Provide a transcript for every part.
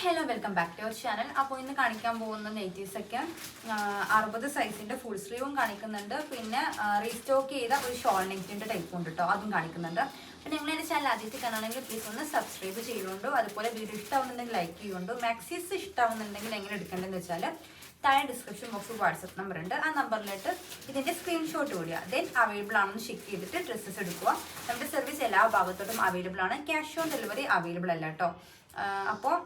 Hello welcome back to our channel അപ്പോൾ ഇന്ന് കാണിക്കാൻ പോകുന്ന ഒക്കെ അറുപത് സൈസിന്റെ ഫുൾ സ്ലീവും കാണിക്കുന്നുണ്ട്. പിന്നെ റീസ്റ്റോക്ക് ചെയ്ത ഒരു ഷോൾ നെയ്റ്റിന്റെ ടൈപ്പ് ഉണ്ട് കേട്ടോ അതും കാണിക്കുന്നുണ്ട്. അപ്പോൾ നിങ്ങൾ എന്റെ ചാനൽ ആദ്യത്തെ കാണണമെങ്കിൽ പ്ലീസ് ഒന്ന് സബ്സ്ക്രൈബ് ചെയ്യുന്നുണ്ടോ അതുപോലെ വീഡിയോ ഇഷ്ടമാവുന്നുണ്ടെങ്കിൽ ലൈക്ക് ചെയ്യുന്നുണ്ടോ മാക്സിസ് ഇഷ്ടമാവുന്നുണ്ടെങ്കിൽ എങ്ങനെ എടുക്കേണ്ടതെന്ന് വെച്ചാൽ താഴെ ഡിസ്ക്രിപ്ഷൻ ബോക്സിൽ വാട്സപ്പ് നമ്പർ ഉണ്ട്. ആ നമ്പറിലിട്ട് ഇതിന്റെ സ്ക്രീൻഷോട്ട് കൂടിയ ദെൻ അവൈലബിൾ ആണെന്ന് ചെക്ക് ചെയ്തിട്ട് ഡ്രസ്സസ് എടുക്കുക. നമ്മുടെ സർവീസ് എല്ലാ ഭാഗത്തോട്ടും അവൈലബിൾ ആണ്. ക്യാഷ് ഓൺ ഡെലിവറി അവൈലബിൾ അല്ല കേട്ടോ അപ്പോൾ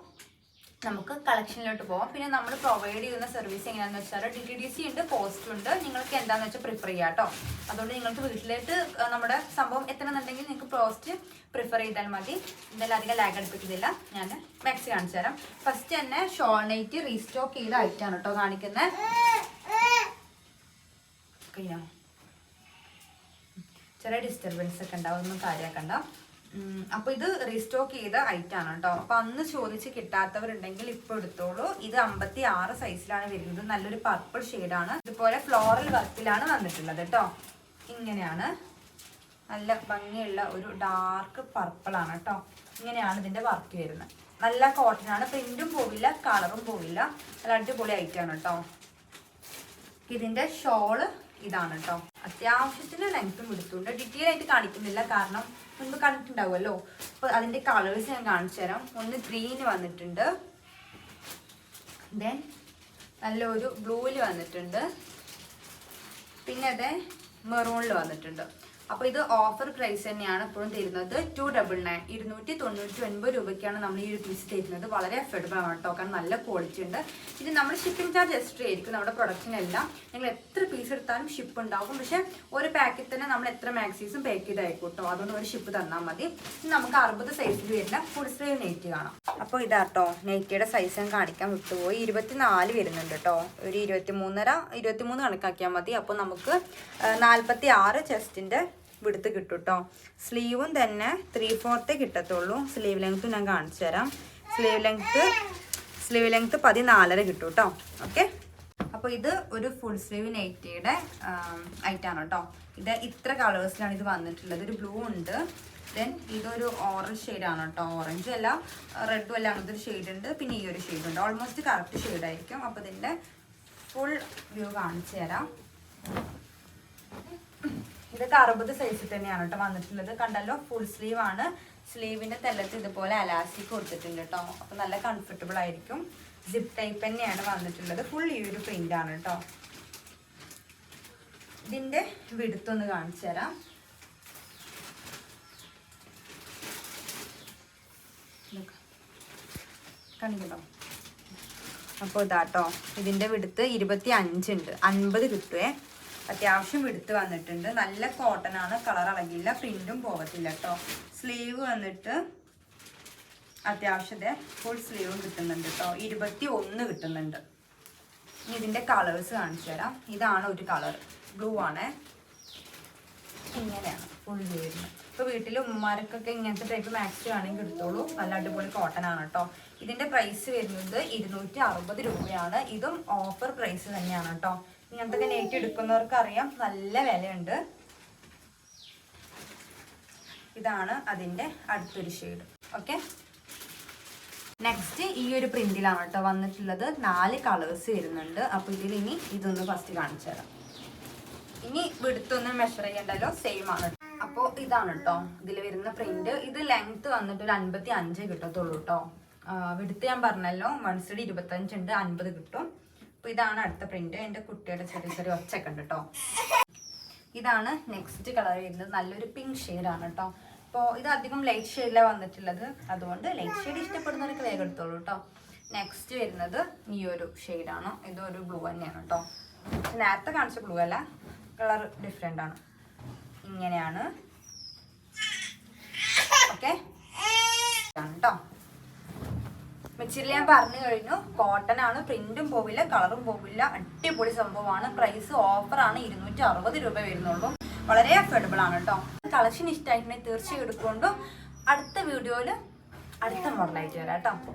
നമുക്ക് കളക്ഷനിലോട്ട് പോവാം. പിന്നെ നമ്മൾ പ്രൊവൈഡ് ചെയ്യുന്ന സർവീസ് എങ്ങനെയാണെന്ന് വെച്ചാൽ ഡി ടി ഡി സി ഉണ്ട് പോസ്റ്റ് ഉണ്ട്. നിങ്ങൾക്ക് എന്താണെന്ന് വെച്ചാൽ പ്രിഫർ ചെയ്യാം കേട്ടോ അതുകൊണ്ട് നിങ്ങൾക്ക് വീട്ടിലേക്ക് നമ്മുടെ സംഭവം എത്തണമെന്നുണ്ടെങ്കിൽ നിങ്ങൾക്ക് പോസ്റ്റ് പ്രിഫർ ചെയ്താൽ മതി. എന്തായാലും അധികം ലാഗ് അടുപ്പിക്കുന്നില്ല ഞാൻ മാക്സി കാണിച്ചു തരാം. ഫസ്റ്റ് തന്നെ ഷോണേറ്റ് റീസ്റ്റോക്ക് ചെയ്ത ഐറ്റാണ് കേട്ടോ കാണിക്കുന്നത്. ചെറിയ ഡിസ്റ്റർബൻസ് ഒക്കെ ഉണ്ടാവും ഒന്നും കാര്യമാക്കണ്ട. ഉം, അപ്പൊ ഇത് റീസ്റ്റോക്ക് ചെയ്ത ഐറ്റം ആണ് കേട്ടോ. അപ്പൊ അന്ന് ചോദിച്ച് കിട്ടാത്തവരുണ്ടെങ്കിൽ ഇപ്പൊ എടുത്തോളൂ. ഇത് അമ്പത്തി ആറ് സൈസിലാണ് വരുന്നത്. നല്ലൊരു പർപ്പിൾ ആണ്. ഇതുപോലെ ഫ്ലോറൽ വർക്കിലാണ് വന്നിട്ടുള്ളത് കേട്ടോ. ഇങ്ങനെയാണ്. നല്ല ഭംഗിയുള്ള ഒരു ഡാർക്ക് പർപ്പിൾ ആണ് കേട്ടോ. ഇങ്ങനെയാണ് ഇതിന്റെ വർക്ക് വരുന്നത്. നല്ല കോട്ടൺ ആണ്. പ്രിന്റും പോവില്ല കളറും പോവില്ല. നല്ല അടിപൊളി ഐറ്റം ആണ് കേട്ടോ. ഇതിന്റെ ഷോൾ ഇതാണ് കേട്ടോ. അത്യാവശ്യത്തിന് ലെങ്ത്തും എടുത്തുണ്ട് ഡീറ്റെയിൽ ആയിട്ട് കാണിക്കുന്നില്ല കാരണം മുൻപ് കണ്ടിട്ടുണ്ടാവുമല്ലോ. അപ്പൊ അതിന്റെ കളേഴ്സ് ഞാൻ കാണിച്ചു തരാം. ഒന്ന് ഗ്രീന് വന്നിട്ടുണ്ട്. ദെൻ നല്ലൊരു ബ്ലൂവിൽ വന്നിട്ടുണ്ട്. പിന്നെ അതെ മെറൂണിൽ വന്നിട്ടുണ്ട്. അപ്പൊ ഇത് ഓഫർ പ്രൈസ് തന്നെയാണ് ഇപ്പോഴും തരുന്നത്. ടു ഡബിൾ നയൻ ഇരുന്നൂറ്റി തൊണ്ണൂറ്റി ഒൻപത് രൂപയ്ക്കാണ് നമ്മൾ ഈ ഒരു പീസ് തരുന്നത്. വളരെ അഫോർഡബിൾ ആണ് കേട്ടോ. കാരണം നല്ല ക്വാളിറ്റി ഉണ്ട്. ഇത് നമ്മൾ ഷിപ്പിംഗ് ചാർജ് എക്സ്ട്രാ ആയിരിക്കും നമ്മുടെ പ്രൊഡക്റ്റിനെല്ലാം നിങ്ങൾ എത്ര പീസ് എടുത്താലും ഷിപ്പ് ഉണ്ടാകും പക്ഷെ ഒരു പാക്കറ്റ് തന്നെ നമ്മൾ എത്ര മാക്സീസും പാക്ക് ചെയ്തായിരിക്കും അതുകൊണ്ട് ഒരു ഷിപ്പ് തന്നാൽ മതി. നമുക്ക് അറുപത് സൈസിൽ വരുന്ന ഫുൾ സ്ലീവ് നെയ്റ്റ് കാണാം. അപ്പോൾ ഇതാട്ടോ നെയ്റ്റിയുടെ സൈസ് ഞാൻ കാണിക്കാൻ വിട്ടുപോയി. ഇരുപത്തിനാല് വരുന്നുണ്ട് കേട്ടോ. ഒരു ഇരുപത്തി മൂന്നര ഇരുപത്തിമൂന്ന് കണക്കാക്കിയാൽ മതി. അപ്പോൾ നമുക്ക് നാൽപ്പത്തി ആറ് ചെസ്റ്റിന്റെ വിടുത്ത് കിട്ടും കേട്ടോ സ്ലീവും തന്നെ ത്രീ ഫോർത്ത് കിട്ടത്തുള്ളൂ. സ്ലീവ് ലെങ്ത്തും ഞാൻ കാണിച്ചു തരാം. സ്ലീവ് ലെങ്ത്ത് സ്ലീവ് ലെങ്ത്ത് പതിനാലര കിട്ടും കേട്ടോ ഓക്കെ അപ്പോൾ ഇത് ഒരു ഫുൾ സ്ലീവ് നൈറ്റിയുടെ ഐറ്റാണ് കേട്ടോ ഇത് ഇത്ര കളേഴ്സിലാണ് ഇത് വന്നിട്ടുള്ളത്. ഒരു ബ്ലൂ ഉണ്ട്. ദെൻ ഇതൊരു ഓറഞ്ച് ഷെയ്ഡാണ് കേട്ടോ ഓറഞ്ചും അല്ല റെഡും അല്ല അങ്ങനത്തെ ഒരു ഷെയ്ഡ് ഉണ്ട്. പിന്നെ ഈ ഒരു ഷെയ്ഡ് ഉണ്ട്. ഓൾമോസ്റ്റ് കറക്റ്റ് ഷെയ്ഡായിരിക്കും അപ്പോൾ ഇതിന്റെ ഫുൾ വ്യൂ കാണിച്ചു തരാം. ഇതൊക്കെ അറുപത് സൈസിൽ തന്നെയാണ് കേട്ടോ വന്നിട്ടുള്ളത്. കണ്ടല്ലോ ഫുൾ സ്ലീവ് ആണ്. സ്ലീവിന്റെ തെല്ലത്ത് ഇതുപോലെ അലാസ്റ്റിക് കൊടുത്തിട്ടുണ്ട് കേട്ടോ അപ്പൊ നല്ല കംഫർട്ടബിൾ ആയിരിക്കും. സിപ്പ് ടൈപ്പ് തന്നെയാണ് വന്നിട്ടുള്ളത്. ഫുൾ ഈ ഒരു പ്രിന്റ് ആണ് കേട്ടോ ഇതിന്റെ വിടുത്തൊന്ന് കാണിച്ചു തരാം. കണിക്കട്ടോ അപ്പോൾ ഇതാട്ടോ ഇതിന്റെ വിടുത്ത് ഇരുപത്തി അഞ്ചുണ്ട് അൻപത് കിട്ടുവേ. അത്യാവശ്യം എടുത്ത് വന്നിട്ടുണ്ട്. നല്ല കോട്ടൺ ആണ്. കളർ ഇളകില്ല പ്രിന്റും പോകത്തില്ല കേട്ടോ സ്ലീവ് വന്നിട്ട് അത്യാവശ്യത്തെ ഫുൾ സ്ലീവും കിട്ടുന്നുണ്ട് കേട്ടോ ഇരുപത്തി ഒന്ന് കിട്ടുന്നുണ്ട്. ഇനി കളേഴ്സ് കാണിച്ചു തരാം. ഇതാണ് ഒരു കളർ ബ്ലൂ ആണ്. ഇങ്ങനെയാണ് ഫുൾ വരുന്നത്. ഇപ്പൊ വീട്ടിൽ ഉമ്മമാർക്കൊക്കെ ഇങ്ങനത്തെ ടൈപ്പ് മാക്സി ആണെങ്കിൽ എടുത്തോളൂ. നല്ല അടിപൊളി കോട്ടൺ ആണ് കേട്ടോ ഇതിന്റെ പ്രൈസ് വരുന്നത് ഇരുന്നൂറ്റി അറുപത് രൂപയാണ്. ഇതും ഓഫർ പ്രൈസ് തന്നെയാണ് കേട്ടോ ഇങ്ങനത്തെ നെയ്റ്റ് എടുക്കുന്നവർക്ക് അറിയാം. നല്ല വിലയുണ്ട്. ഇതാണ് അതിന്റെ അടുത്തൊരു ഷെയ്ഡ്. ഓക്കെ? നെക്സ്റ്റ് ഈ ഒരു പ്രിന്റിലാണ് കേട്ടോ വന്നിട്ടുള്ളത്. നാല് കളേഴ്സ് വരുന്നുണ്ട്. അപ്പൊ ഇതിൽ ഇനി ഇതൊന്ന് ഫസ്റ്റ് കാണിച്ചു തരാം. ഇനി വിടുത്തൊന്നും മെഷർ ചെയ്യണ്ടല്ലോ? സെയിം ആണ്. അപ്പോൾ ഇതാണ് കേട്ടോ. ഇതിൽ വരുന്ന പ്രിന്റ് ഇത് ലെങ്ത് വന്നിട്ട് ഒരു അൻപത്തി അഞ്ച് കിട്ടത്തുള്ളൂ കേട്ടോ. വിടുത്ത് ഞാൻ പറഞ്ഞല്ലോ. വൺ സൈഡ് ഇരുപത്തഞ്ച് ഉണ്ട് അൻപത് കിട്ടും. അപ്പൊ ഇതാണ് അടുത്ത പ്രിന്റ് എന്റെ കുട്ടിയുടെ ചെറിയ ചെറിയ ഒച്ചയൊക്കെ ഉണ്ട് കേട്ടോ ഇതാണ് നെക്സ്റ്റ് കളർ വരുന്നത്. നല്ലൊരു പിങ്ക് ആണ് കേട്ടോ അപ്പോൾ ഇത് അധികം ലൈറ്റ് ഷെയ്ഡിലാണ് വന്നിട്ടുള്ളത്. അതുകൊണ്ട് ലൈറ്റ് ഷെയ്ഡ് ഇഷ്ടപ്പെടുന്നവർക്ക് വേഗം എടുത്തോളൂ കേട്ടോ നെക്സ്റ്റ് വരുന്നത് ഈ ഒരു ഷെയ്ഡാണ് ഇതൊരു ബ്ലൂ തന്നെയാണ് കേട്ടോ നേരത്തെ കാണിച്ച ബ്ലൂ അല്ല. കളർ ഡിഫറെന്റ് ആണ്. ഇങ്ങനെയാണ്. ഓക്കെ കേട്ടോ മെറ്റീരിയൽ ഞാൻ പറഞ്ഞു കഴിഞ്ഞു. കോട്ടൺ ആണ് പ്രിന്റും പോവില്ല കളറും പോവില്ല. അടിപൊളി സംഭവമാണ്. പ്രൈസ് ഓഫർ ആണ് ഇരുന്നൂറ്റി അറുപത് രൂപ വരുന്നുള്ളൂ. വളരെ അഫോർഡബിൾ ആണ് കേട്ടോ കളക്ഷൻ ഇഷ്ടമായിട്ടുണ്ടെങ്കിൽ തീർച്ചയായും എടുക്കൊണ്ടും അടുത്ത വീഡിയോയിൽ അടുത്ത മോഡലായിട്ട് വരാം കേട്ടോ